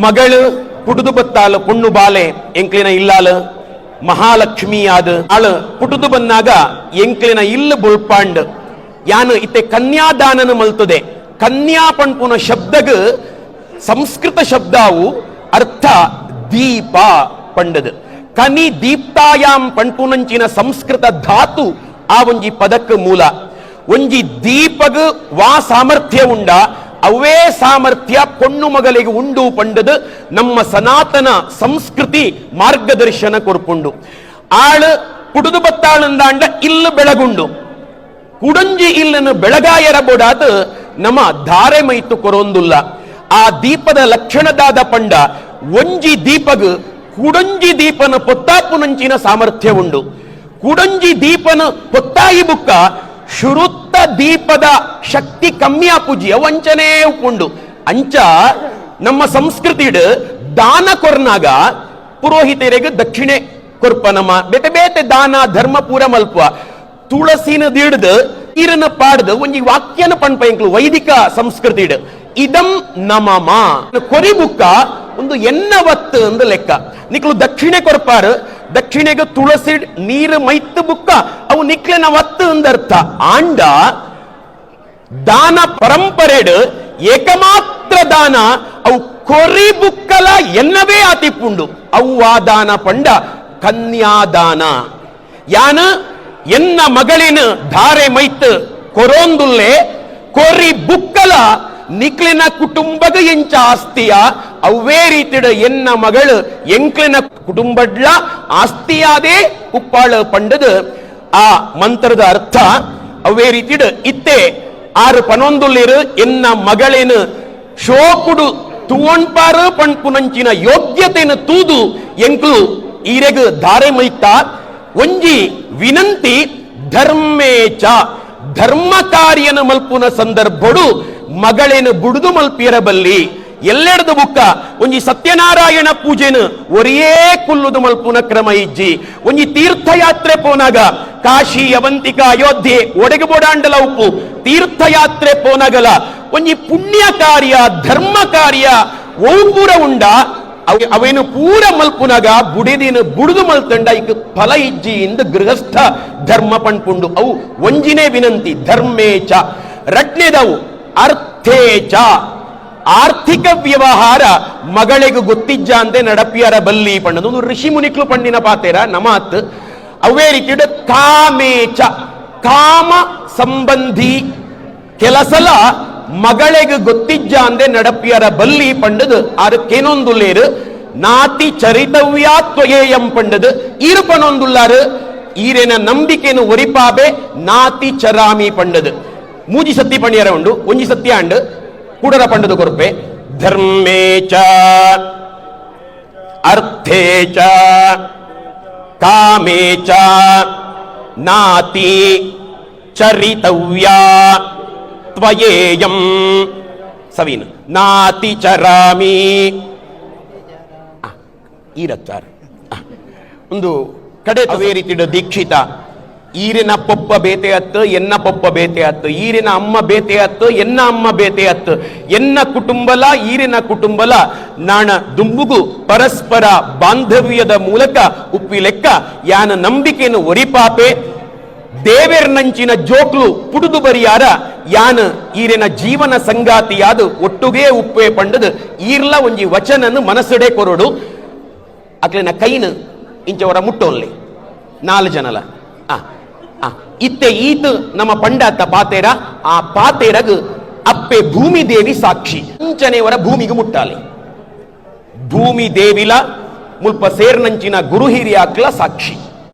ಮಗಳು ಪುಟುದು ಬತ್ತಾಲು ಪುಣ್ಣು ಬಾಲೆ ಎಂಕ್ಲಿನ ಇಲ್ಲಾಲ ಮಹಾಲಕ್ಷ್ಮಿ ಆದ ಆಳು ಪುಟುದು ಬಂದಾಗ ಎಂಕ್ಲಿನ ಇಲ್ಲ ಬುಳ್ಪಾಂಡ್. ಯಾನು ಇತ್ತೆ ಕನ್ಯಾದಾನನ ಮಲ್ತದೆ. ಕನ್ಯಾ ಪಣ್ಪುನ ಶಬ್ದಗ ಸಂಸ್ಕೃತ ಶಬ್ದವು ಅರ್ಥ ದೀಪ ಪಂಡದ. ಕನಿ ದೀಪ್ತಾಯಾಮ್ ಪಣ್ಪುನಂಚಿನ ಸಂಸ್ಕೃತ ಧಾತು ಆ ಒಂಜಿ ಪದಕ್ಕೆ ಮೂಲ. ಒಂಜಿ ದೀಪಗ ವಾ ಸಾಮರ್ಥ್ಯ ಉಂಡ. ಅವೇ ಸಾಮರ್ಥ್ಯ ಪೊಣ್ಣು ಮಗಲಿಗೆ ಉಂಡು ಪಂಡದು ನಮ್ಮ ಸನಾತನ ಸಂಸ್ಕೃತಿ ಮಾರ್ಗದರ್ಶನ ಕೊರ್ಪುಂಡು ಆಳು ಕುಡುದು ಬತ್ತಾಳಂದಾಂಡ ಇಲ್ಲ ಬೆಳಗುಂಡು. ಕುಡಂಜಿ ಇಲ್ಲನ್ನು ಬೆಳಗಾಯರ ನಮ್ಮ ಧಾರೆ ಮೈತು ಕೊರೊಂದುಲ್ಲ. ಆ ದೀಪದ ಲಕ್ಷಣದಾದ ಪಂಡ ಒಂಜಿ ದೀಪಗ ಕುಡಂಜಿ ದೀಪನ ಪೊತ್ತಾಪುನಂಚಿನ ಸಾಮರ್ಥ್ಯ ಉಂಡು. ಕುಡಂಜಿ ದೀಪನ ಪೊತ್ತಾಯಿ ಬುಕ್ಕ ಶುರುತ್ತ ದೀಪದ ಶಕ್ತಿ ಕಮ್ಮಿ ಆಪುಜಿ ವಂಚನೆ ಉಪ್ಪುಂಡು ಅಂಚ ನಮ್ಮ ಸಂಸ್ಕೃತಿಡ್ ದಾನ ಕೊರ್ನಾಗ ಪುರೋಹಿತರಿಗೆ ದಕ್ಷಿಣೆ ಕೊರ್ಪ ನಮ್ಮ. ಬೇಟೆ ಬೇತೆ ದಾನ, ಧರ್ಮ ಪೂರ ಮಲ್ಪ ತುಳಸಿನ ದಿಡ್ದು ಇರನ ಪಾಡ್ದು, ಒಂಜಿ ವಾಕ್ಯನ ಪಣ್ಪ ಎಂಕ್ಲು ವೈದಿಕ ಸಂಸ್ಕೃತಿಡ್ ಇದಂ ನಮಮ. ಕೊರಿ ಬುಕ್ಕ ಒಂದು ಎನ್ನವತ್ತು ಅಂದ ಲೆಕ್ಕ. ನಿಕ್ಲು ದಕ್ಷಿಣೆ ಕೊರ್ಪಾರು ದಕ್ಷಿಣೆಗೆ ತುಳಸಿ ನೀರು ಮೈತ್ ಬುಕ್ಕ, ಅವು ನಿಕ್ಲಿನ ಒತ್ತು ಅಂದರ್ಥ ಆಂಡ ದಾನ ಪರಂಪರೆಡ್ ಏಕಮಾತ್ರ ದಾನ, ಅವು ಕೊರಿ ಬುಕ್ಕಲ ಎನ್ನವೇ ಆತಿಪ್ಪುಂಡು. ಅವು ಆ ದಾನ ಪಂಡ ಕನ್ಯಾದಾನ ಯಾನ ಎನ್ನ ಮಗಳಿನ ಧಾರೆ ಮೈತ್ ಕೊರೋಂದುಲ್ಲೆ, ಕೊರಿ ಬುಕ್ಕಲ ನಿಕ್ಲಿನ ಕುಟುಂಬದ ಎಂಚ ಆಸ್ತಿಯ ಅವೇ ರೀತಿಡ ಎನ್ನ ಮಗಳು ಎಂಕ್ಲಿನ ಕುಟುಂಬಡ್ಲ ಆಸ್ತಿಯಾದೇ ಉಪ್ಪಾಳ ಪಂಡದ ಆ ಮಂತ್ರದ ಅರ್ಥ ಅವೇ ರೀತಿ ಇತ್ತೆ, ಆರು ಪನೊಂದುಲ್ಲಿರು ಎನ್ನ ಮಗಳೇನು ಶೋಕುಡು ತೂವಣ್ಪಾರು ಪಣ್ಪುನಂಚಿನ ಯೋಗ್ಯತೆಯನ್ನು ತೂದು ಎಂಕ್ಲು ಈರೆಗ ಧಾರೆ ಮೈತ ಒಂಜಿ ವಿನಂತಿ ಧರ್ಮೇಚ ಧರ್ಮ ಕಾರ್ಯನ ಮಲ್ಪುನ ಸಂದರ್ಭಡು ಮಗಳೇನು ಬುಡುದು ಮಲ್ಪಿರಬಲ್ಲಿ ಎಲ್ಲೆಡ್ದು ಬುಕ್ಕ? ಒಂಜಿ ಸತ್ಯನಾರಾಯಣ ಪೂಜೆನ ಒರಿಯೇ ಕುಲ್ಲುದು ಮಲ್ಪುನ ಕ್ರಮ ಇಜ್ಜಿ. ಒಂಜಿ ತೀರ್ಥಯಾತ್ರೆ ಪೋನಾಗ ಕಾಶಿ ಅವಂತಿಕ ಅಯೋಧ್ಯೆ ಒಡೆಗೆ ಬೋಡಾಂಡಲ ಉಪ್ಪು ತೀರ್ಥಯಾತ್ರೆ ಪೋನಗಲ ಒಂಜಿ ಪುಣ್ಯ ಕಾರ್ಯ ಧರ್ಮ ಕಾರ್ಯ ಓಂಪುರ ಉಂಡ. ಅವ- ಅವೇನು ಪೂರ ಮಲ್ಪುನಾಗ ಬುಡಿದಿನ ಬುಡಿದು ಮಲ್ತಂಡ ಈಗ ಫಲ ಇಜ್ಜಿ ಇಂದ ಗೃಹಸ್ಥ ಧರ್ಮ ಪಣ್ಪುಂಡು. ಅವು ಒಂಜಿನೇ ವಿನಂತಿ, ಧರ್ಮೇಚ, ರಟ್ನೆದವು ಅರ್ಥೇಚ. ಆರ್ಥಿಕ ವ್ಯವಹಾರ ಮಗಳಿಗೆ ಗೊತ್ತಿಜ್ಜ ಅಂತೆ ನಡಪಿಯರ ಬಲ್ಲಿ ಪಣ್ಣದು. ಒಂದು ಋಷಿ ಮುನಿಕ್ಲು ಪಣ್ಣಿನ ಪಾತೆರ, ನಮಾತ್, ಅವೇ ರೀತಿ ಕಾಮೇಚ, ಕಾಮ ಸಂಬಂಧಿ ಕೆಲಸಲ ಮಗಳಿಗೆ ಗೊತ್ತಿಜ್ಜ ಅಂದೆ ನಡಪಿಯರ ಬಲ್ಲಿ ಪಂಡದು ಅದಕ್ಕೇನೊಂದುಲ್ಲೇರು ನಾತಿ ಚರಿತವ್ಯ ಪಂಡದು ಈರು ಪಣೊಂದುಲ್ಲಾರು ಈರೇನ ನಂಬಿಕೆಯನ್ನು ಒರಿಪಾಬೆ ನಾತಿ ಚರಾಮಿ ಪಂಡದು ಮೂಜಿ ಸತ್ತಿ ಪಣಿಯರ ಉಂಡು, ಒಂಜಿ ಸತ್ಯ ಅಂಡು ಕೂಡರ ಪಂಡದು ಕೊರ್ಪೆ. ಚ ಅರ್ಥೇಚ ಚ ನಾತಿ ಚರಿತವ್ಯ, ತ್ವಯೇಯಂ. ಸವೀನ್, ನಾತಿ ಚರಾಮಿ. ಈ ಒಂದು ಕಡೆ ರೀತಿಯ ದೀಕ್ಷಿತ ಈರಿನ ಪೊಪ್ಪ ಬೇತೆ ಅತ್ತು ಎನ್ನ ಪೊಪ್ಪ ಬೇತೆ ಅತ್ತು ಈರಿನ ಅಮ್ಮ ಬೇತೆ ಅತ್ತು ಎನ್ನ ಅಮ್ಮ ಬೇತೆ ಅತ್ತು ಎನ್ನ ಕುಟುಂಬಲ, ಈರಿನ ಕುಟುಂಬಲ. ನಾಣ ದುಂಬುಗು ಪರಸ್ಪರ ಬಾಂಧವ್ಯದ ಮೂಲಕ ಉಪ್ಪಿ ಲೆಕ್ಕ, ಯಾನ ನಂಬಿಕೆಯನ್ನು ಒರಿಪಾಪೆ ದೇವೆರ್ನಂಚಿನ ಜೋಕ್ಲು ಪುಡುದು ಬರಿಯಾರ. ಯಾನ ಈರಿನ ಜೀವನ ಸಂಗಾತಿಯಾದ ಒಟ್ಟುಗೇ ಉಪ್ಪೆ ಪಂಡದು. ಈರ್ಲ ಒಂಜಿ ವಚನನ್ನು ಮನಸ್ಸಡೆ ಕೊರಡು. ಅಕ್ಲಿನ ಕೈನ ಇಂಚವರ ಮುಟ್ಟೋನ್ಲಿ. ನಾಲ್ ಜನಲ ಆ. ಇತ್ತೆ ಈತ ನಮ್ಮ ಪಂಡಾತ ಪಾತೇರ, ಆ ಪಾತೇರಗ್ ಅಪ್ಪೆ ಭೂಮಿ ದೇವಿ ಸಾಕ್ಷಿ. ಇಂಚನೆಯವರ ಭೂಮಿಗೆ ಮುಟ್ಟಾಲಿ. ಭೂಮಿ ದೇವಿಲ ಮುಲ್ಪ ಸೇರ್ನಂಚಿನ ಗುರು ಸಾಕ್ಷಿ.